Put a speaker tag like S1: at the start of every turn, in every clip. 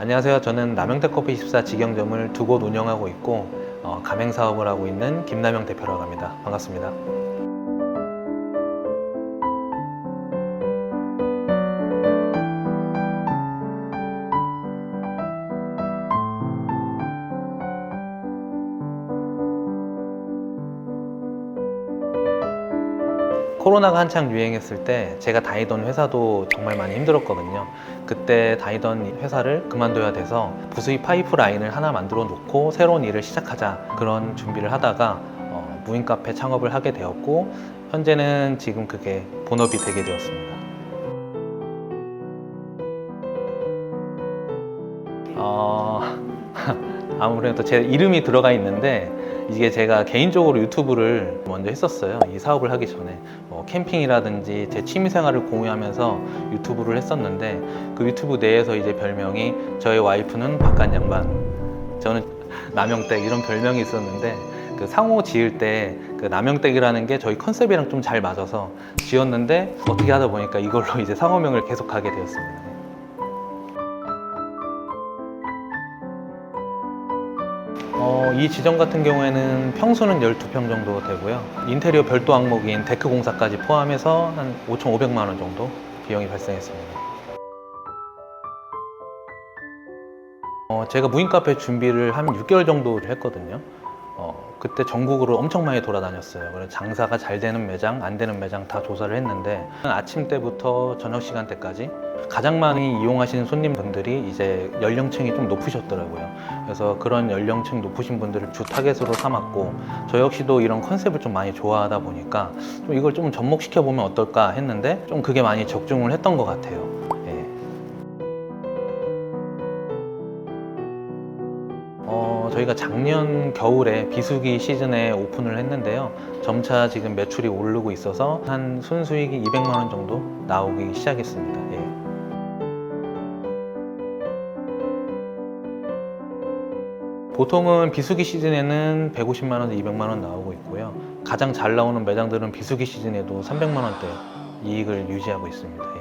S1: 안녕하세요. 저는 남영택 커피 24 직영점을 두 곳 운영하고 있고 어, 가맹 사업을 하고 있는 김남영 대표라고 합니다. 반갑습니다. 코로나가 한창 유행했을 때 제가 다니던 회사도 정말 많이 힘들었거든요. 그때 다니던 회사를 그만둬야 돼서 부수입 파이프 라인을 하나 만들어 놓고 새로운 일을 시작하자 그런 준비를 하다가 어, 무인 카페 창업을 하게 되었고 현재는 지금 그게 본업이 되게 되었습니다. 어, 아무래도 제 이름이 들어가 있는데 이게 제가 개인적으로 유튜브를 먼저 했었어요. 이 사업을 하기 전에 뭐 캠핑이라든지 제 취미 생활을 공유하면서 유튜브를 했었는데 그 유튜브 내에서 이제 별명이 저희 와이프는 바깥 양반, 저는 남영댁 이런 별명이 있었는데 그 상호 지을 때 그 남영댁이라는 게 저희 컨셉이랑 좀 잘 맞아서 지었는데 어떻게 하다 보니까 이걸로 이제 상호명을 계속하게 되었습니다. 어, 이 지점 같은 경우에는 평수는 12평 정도 되고요. 인테리어 별도 항목인 데크 공사까지 포함해서 한 5,500만 원 정도 비용이 발생했습니다. 어, 제가 무인 카페 준비를 한 6개월 정도 했거든요. 어, 그때 전국으로 엄청 많이 돌아다녔어요. 그래서 장사가 잘 되는 매장, 안 되는 매장 다 조사를 했는데 아침 때부터 저녁 시간대까지 가장 많이 이용하시는 손님분들이 이제 연령층이 좀 높으셨더라고요. 그래서 그런 연령층 높으신 분들을 주 타겟으로 삼았고 저 역시도 이런 컨셉을 좀 많이 좋아하다 보니까 좀 이걸 좀 접목시켜 보면 어떨까 했는데 좀 그게 많이 적중을 했던 것 같아요. 저희가 작년 겨울에 비수기 시즌에 오픈을 했는데요. 점차 지금 매출이 오르고 있어서 한 순수익이 200만 원 정도 나오기 시작했습니다. 예. 보통은 비수기 시즌에는 150만 원에서 200만 원 나오고 있고요. 가장 잘 나오는 매장들은 비수기 시즌에도 300만 원대 이익을 유지하고 있습니다.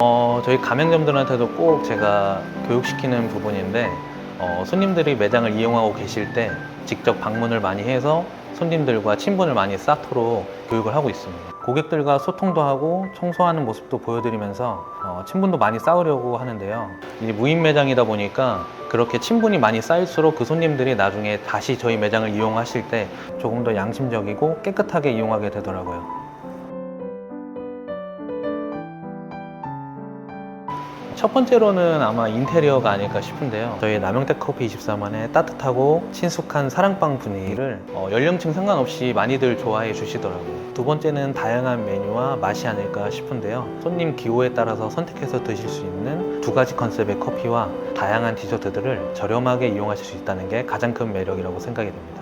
S1: 어, 저희 가맹점들한테도 꼭 제가 교육시키는 부분인데 어, 손님들이 매장을 이용하고 계실 때 직접 방문을 많이 해서 손님들과 친분을 많이 쌓도록 교육을 하고 있습니다. 고객들과 소통도 하고 청소하는 모습도 보여드리면서 어, 친분도 많이 쌓으려고 하는데요. 이제 무인 매장이다 보니까 그렇게 친분이 많이 쌓일수록 그 손님들이 나중에 다시 저희 매장을 이용하실 때 조금 더 양심적이고 깨끗하게 이용하게 되더라고요. 첫 번째로는 아마 인테리어가 아닐까 싶은데요. 저희 남영택 커피 24만의 따뜻하고 친숙한 사랑방 분위기를 어, 연령층 상관없이 많이들 좋아해 주시더라고요. 두 번째는 다양한 메뉴와 맛이 아닐까 싶은데요. 손님 기호에 따라서 선택해서 드실 수 있는 두 가지 컨셉의 커피와 다양한 디저트들을 저렴하게 이용하실 수 있다는 게 가장 큰 매력이라고 생각이 됩니다.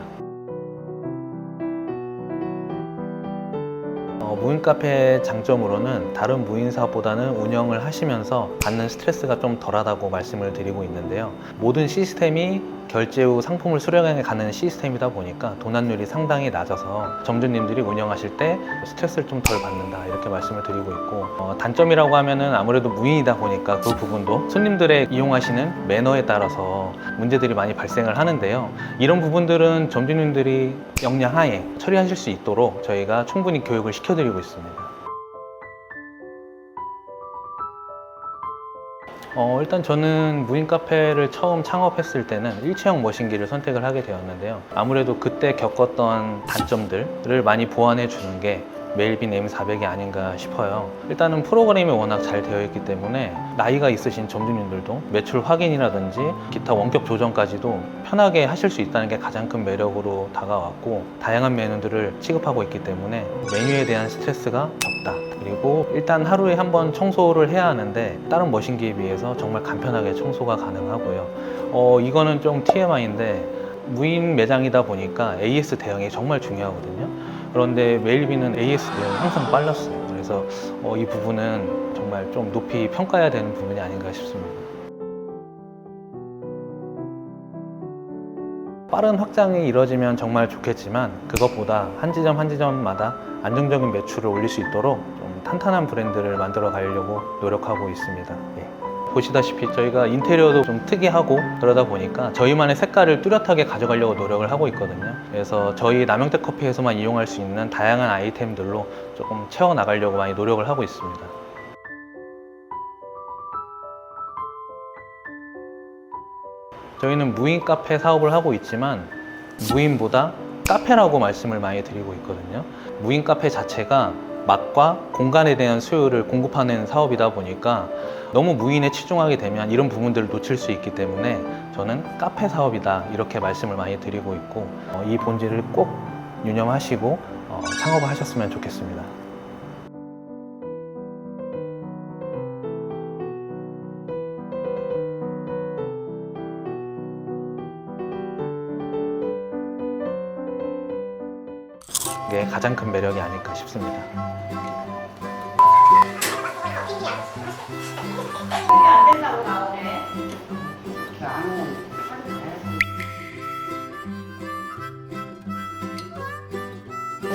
S1: 어, 무인 카페 장점으로는 다른 무인 사업보다는 운영을 하시면서 받는 스트레스가 좀 덜하다고 말씀을 드리고 있는데요. 모든 시스템이 결제 후 상품을 수령해 가는 시스템이다 보니까 도난율이 상당히 낮아서 점주님들이 운영하실 때 스트레스를 좀 덜 받는다 이렇게 말씀을 드리고 있고 어, 단점이라고 하면은 아무래도 무인이다 보니까 그 부분도 손님들의 이용하시는 매너에 따라서 문제들이 많이 발생을 하는데요. 이런 부분들은 점주님들이 역량하에 처리하실 수 있도록 저희가 충분히 교육을 시켜드리고 있습니다. 어, 일단 저는 무인 카페를 처음 창업했을 때는 일체형 머신기를 선택을 하게 되었는데요. 아무래도 그때 겪었던 단점들을 많이 보완해 주는 게 메일빈 M400이 아닌가 싶어요. 일단은 프로그램이 워낙 잘 되어 있기 때문에 나이가 있으신 점주님들도 매출 확인이라든지 기타 원격 조정까지도 편하게 하실 수 있다는 게 가장 큰 매력으로 다가왔고 다양한 메뉴들을 취급하고 있기 때문에 메뉴에 대한 스트레스가 적다. 그리고 일단 하루에 한 번 청소를 해야 하는데 다른 머신기에 비해서 정말 간편하게 청소가 가능하고요. 어, 이거는 좀 TMI인데 무인 매장이다 보니까 AS 대응이 정말 중요하거든요. 그런데 메일비는 AS 대응이 항상 빨랐어요. 그래서 어, 이 부분은 정말 좀 높이 평가해야 되는 부분이 아닌가 싶습니다. 빠른 확장이 이루어지면 정말 좋겠지만 그것보다 한 지점 한 지점마다 안정적인 매출을 올릴 수 있도록 좀 탄탄한 브랜드를 만들어 가려고 노력하고 있습니다. 예. 보시다시피 저희가 인테리어도 좀 특이하고 그러다 보니까 저희만의 색깔을 뚜렷하게 가져가려고 노력을 하고 있거든요. 그래서 저희 남영택 커피에서만 이용할 수 있는 다양한 아이템들로 조금 채워 나가려고 많이 노력을 하고 있습니다. 저희는 무인 카페 사업을 하고 있지만 무인보다 카페라고 말씀을 많이 드리고 있거든요. 무인 카페 자체가 맛과 공간에 대한 수요를 공급하는 사업이다 보니까 너무 무인에 치중하게 되면 이런 부분들을 놓칠 수 있기 때문에 저는 카페 사업이다 이렇게 말씀을 많이 드리고 있고 어, 이 본질을 꼭 유념하시고 어, 창업을 하셨으면 좋겠습니다. 이게 가장 큰 매력이 아닐까 싶습니다.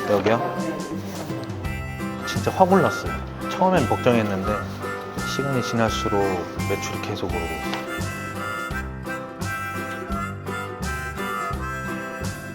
S1: 여기요? 진짜 확 올랐어요. 처음엔 걱정했는데 시간이 지날수록 매출이 계속 오르고 있어요.